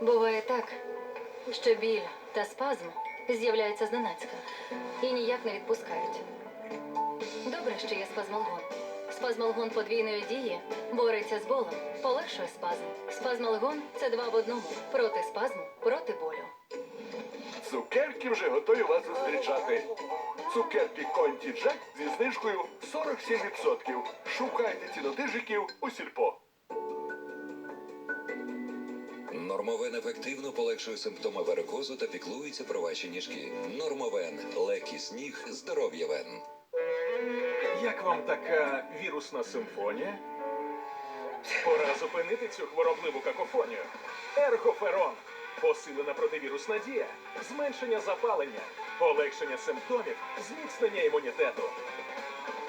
Буває так, що біль та спазм з'являються зненацька і ніяк не відпускають. Добре, що є спазмалгон. Спазмалгон подвійної дії бореться з болем, полегшує спазм. Спазмалгон це два в одному проти спазму, проти болю. Цукерки вже готові вас зустрічати. Цукерки Конті Джек зі знижкою 47%. Шукайте цінотижиків у сільпо. Нормовен ефективно полегшує симптоми варикозу та піклується про ваші ніжки. Нормовен легкість ніг, здоров'я вен. Як вам така вірусна симфонія? Пора зупинити цю хворобливу какофонію. Ергоферон. Посилена противірусна дія, зменшення запалення, полегшення симптомів, зміцнення імунітету.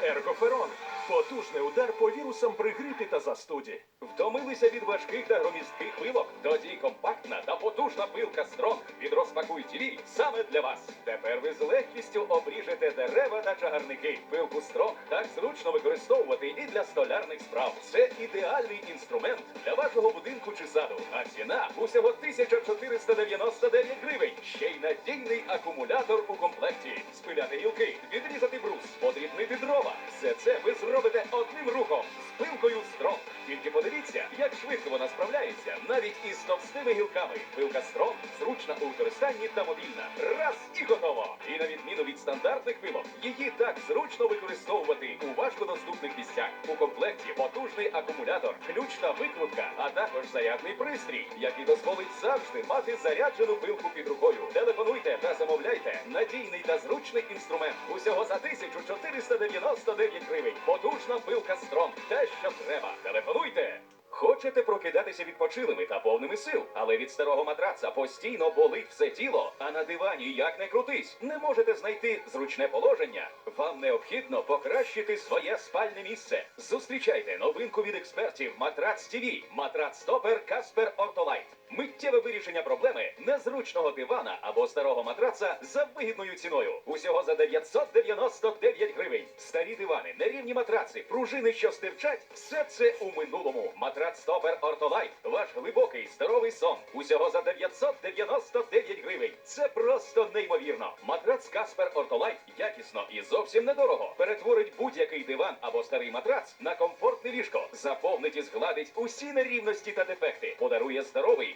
Ергоферон потужний удар по вірусам при грипі та застуді. Втомилися від важких та громістких пилок? Тоді компактна та потужна пилка Стронг від Розпакуй ТВ саме для вас. Тепер ви з легкістю обріжете дерева та чагарники. Пилку Стронг так зручно використовувати і для столярних справ. Це ідеальний інструмент для вашого будинку чи саду. А ціна усього 1499 гривень. Ще й надійний акумулятор у комплекті. Спиляти гілки, рухом з. Тільки подивіться, як швидко вона справляється, навіть із товстими гілками. Пилка Стронг зручна у використанні та мобільна. Раз і готово. І на відміну від стандартних пилок, її так зручно використовувати у важкодоступних місцях. У комплекті потужний акумулятор, ключ та викрутка, а також зарядний пристрій, який дозволить завжди мати заряджену пилку під рукою. Телефонуйте та замовляйте надійний та зручний інструмент. Усього за 1499 гривень. Потужна пилка Стронг. Те, що треба. Телефонуйте. Хочете прокидатися відпочилими та повними сил, але від старого матраца постійно болить все тіло, а на дивані як не крутись, не можете знайти зручне положення. Вам необхідно покращити своє спальне місце. Зустрічайте новинку від експертів Матрац ТІВІ, Матрац Стопер Каспер Ортолайт. Миттєве вирішення проблеми незручного дивана або старого матраца за вигідною ціною. Усього за 999 гривень. Старі дивани, нерівні матраци, пружини, що стирчать. Все це у минулому. Матрац Стопер Ортолайт. Ваш глибокий здоровий сон. Усього за 999 гривень. Це просто неймовірно. Матрац Каспер Ортолайт якісно і зовсім недорого. Перетворить будь-який диван або старий матрац на комфортне ліжко. Заповнить і згладить усі нерівності та дефекти. Подарує здоровий,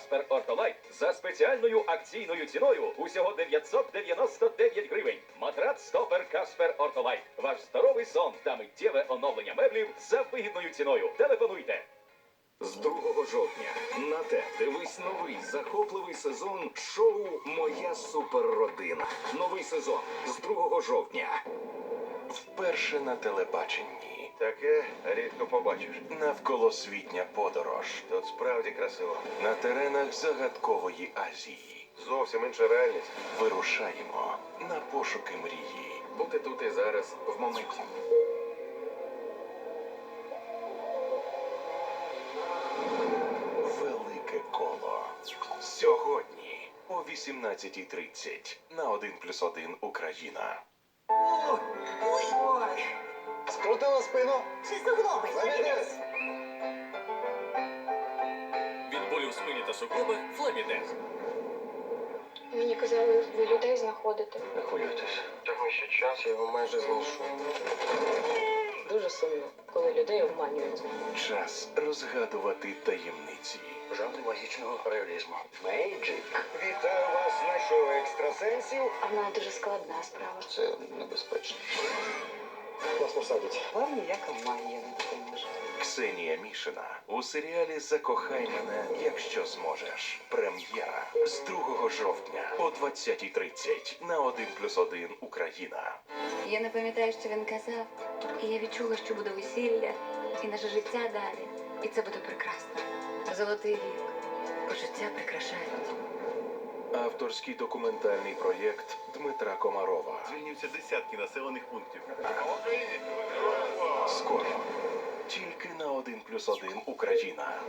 Каспер Ортолайт за спеціальною акційною ціною усього 999 гривень. Матрац стопер Каспер Ортолайт. Ваш здоровий сон та миттєве оновлення меблів за вигідною ціною. Телефонуйте. З 2 жовтня на те дивись новий захопливий сезон шоу Моя суперродина. Новий сезон з 2 жовтня. Вперше на телебаченні. Таке рідко побачиш. Навколосвітня подорож Тут справді красиво. на теренах загадкової Азії. Зовсім інша реальність. Вирушаємо на пошуки мрії. Бути тут і зараз в моменті. Велике коло. Сьогодні о 18.30 на 1 плюс 1 Україна. Скрутила спину. Чи суглоби? Фламідез. Від болю в спині та суглоби Флемідез. Мені казали, ви людей знаходите. Не хвилюйтесь. Тому що час я його майже знайшов. Дуже сумно, коли людей обманюють. Час розгадувати таємниці. жанр магічного реалізму. Мейджик. Вітаю вас на шоу екстрасенсів. А в мене дуже складна справа. Це небезпечно. Вас посадять. Вам ніяка магія не допоможе. Ксенія Мішина у серіалі Закохай мене, якщо зможеш. Прем'єра з 2 жовтня о 20.30 на 1+,1 Україна. Я не пам'ятаю, що він казав. І я відчула, що буде весілля і наше життя далі. І це буде прекрасно. Золотий вік. Почуття прикрашають. Авторський документальний проєкт Дмитра Комарова. Звільнюються десятки населених пунктів. Скоро. Тільки на 1+,1 Україна.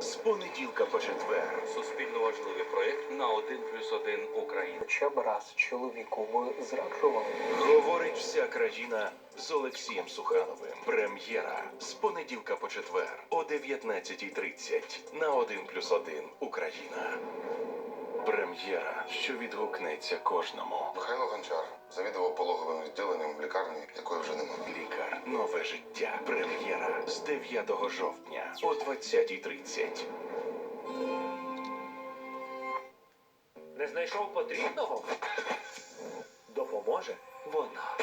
З понеділка по четвер. Суспільно важливий проєкт на 1 плюс 1 Україна. Хоча б раз чоловіку ви зраджували. Говорить вся країна з Олексієм Сухановим. Прем'єра з понеділка по четвер о 19.30 на 1+,1 Україна. Прем'єра, що відгукнеться кожному. Михайло Гончар завідував пологовим відділенням в лікарні, якої вже немає. Лікар. Нове життя. Прем'єра з 9 жовтня о 20.30. Не знайшов потрібного? Допоможе вона.